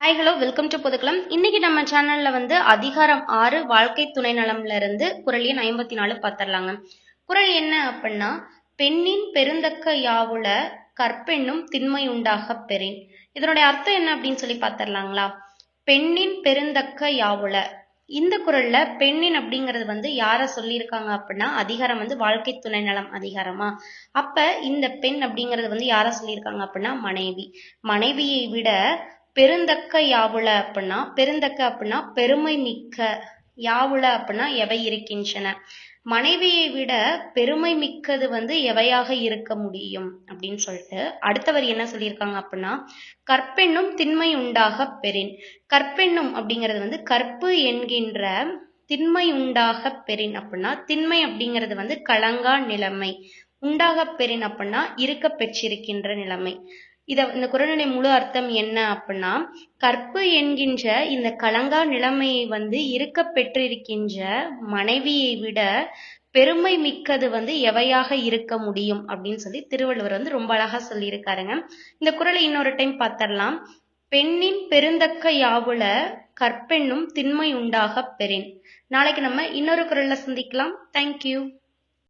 Hi hello welcome to Pothukulam இன்னைக்கு நம்ம சேனல்ல வந்து அதிகாரம் ஆறு வாழ்க்கை துணை நலம்ல இருந்து குரல் எண் ஐம்பத்தி நாலு பார்த்துடலாங்க குரல் என்ன அப்படின்னா பெண்ணின் பெருந்தக்க யாவுல கற்பெண்ணும் திண்மை உண்டாக பெறேன். இதனுடைய அர்த்தம் என்ன அப்படின்னு சொல்லி பார்த்துடலாங்களா பெண்ணின் பெருந்தக்க யாவுல. இந்த குரல்ல பெண்ணின் அப்படிங்கிறது வந்து யார சொல்லியிருக்காங்க அப்படின்னா அதிகாரம் வந்து வாழ்க்கை துணை நலம் அதிகாரமா. அப்ப இந்த பெண் அப்படிங்கிறது வந்து யார சொல்லியிருக்காங்க அப்படின்னா மனைவி. மனைவியை விட பெருந்தக்க யாவுள அப்படின்னா பெருந்தக்க அப்படின்னா பெருமை மிக்க யாவுல அப்படின்னா எவை இருக்கின்றன? மனைவியை விட பெருமை மிக்கது வந்து எவையாக இருக்க முடியும் அப்படின்னு சொல்லிட்டு அடுத்தவர் என்ன சொல்லியிருக்காங்க அப்படின்னா கற்பெண்ணும் திண்மை உண்டாக பெறின். கற்பெண்ணும் அப்படிங்கிறது வந்து கற்பு என்கின்ற திண்மை உண்டாக பெறின் அப்படின்னா திண்மை அப்படிங்கிறது வந்து கலங்கா நிலைமை. உண்டாக பெறின் அப்படின்னா இருக்க பெற்றிருக்கின்ற நிலைமை. இத இந்த குரலுடைய முழு அர்த்தம் என்ன அப்படின்னா கற்பு என்கின்ற இந்த கலங்கா நிலைமையை வந்து இருக்க பெற்றிருக்கின்ற மனைவியை விட பெருமை மிக்கது வந்து எவையாக இருக்க முடியும் அப்படின்னு சொல்லி திருவள்ளுவர் வந்து ரொம்ப அழகா சொல்லியிருக்காருங்க. இந்த குரலை இன்னொரு டைம் பார்த்தரலாம் பெண்ணின் பெருந்தக்க யாவுல கற்பெண்ணும் திண்மை உண்டாக பெறின். நாளைக்கு நம்ம இன்னொரு குரல்ல சந்திக்கலாம். தேங்க்யூ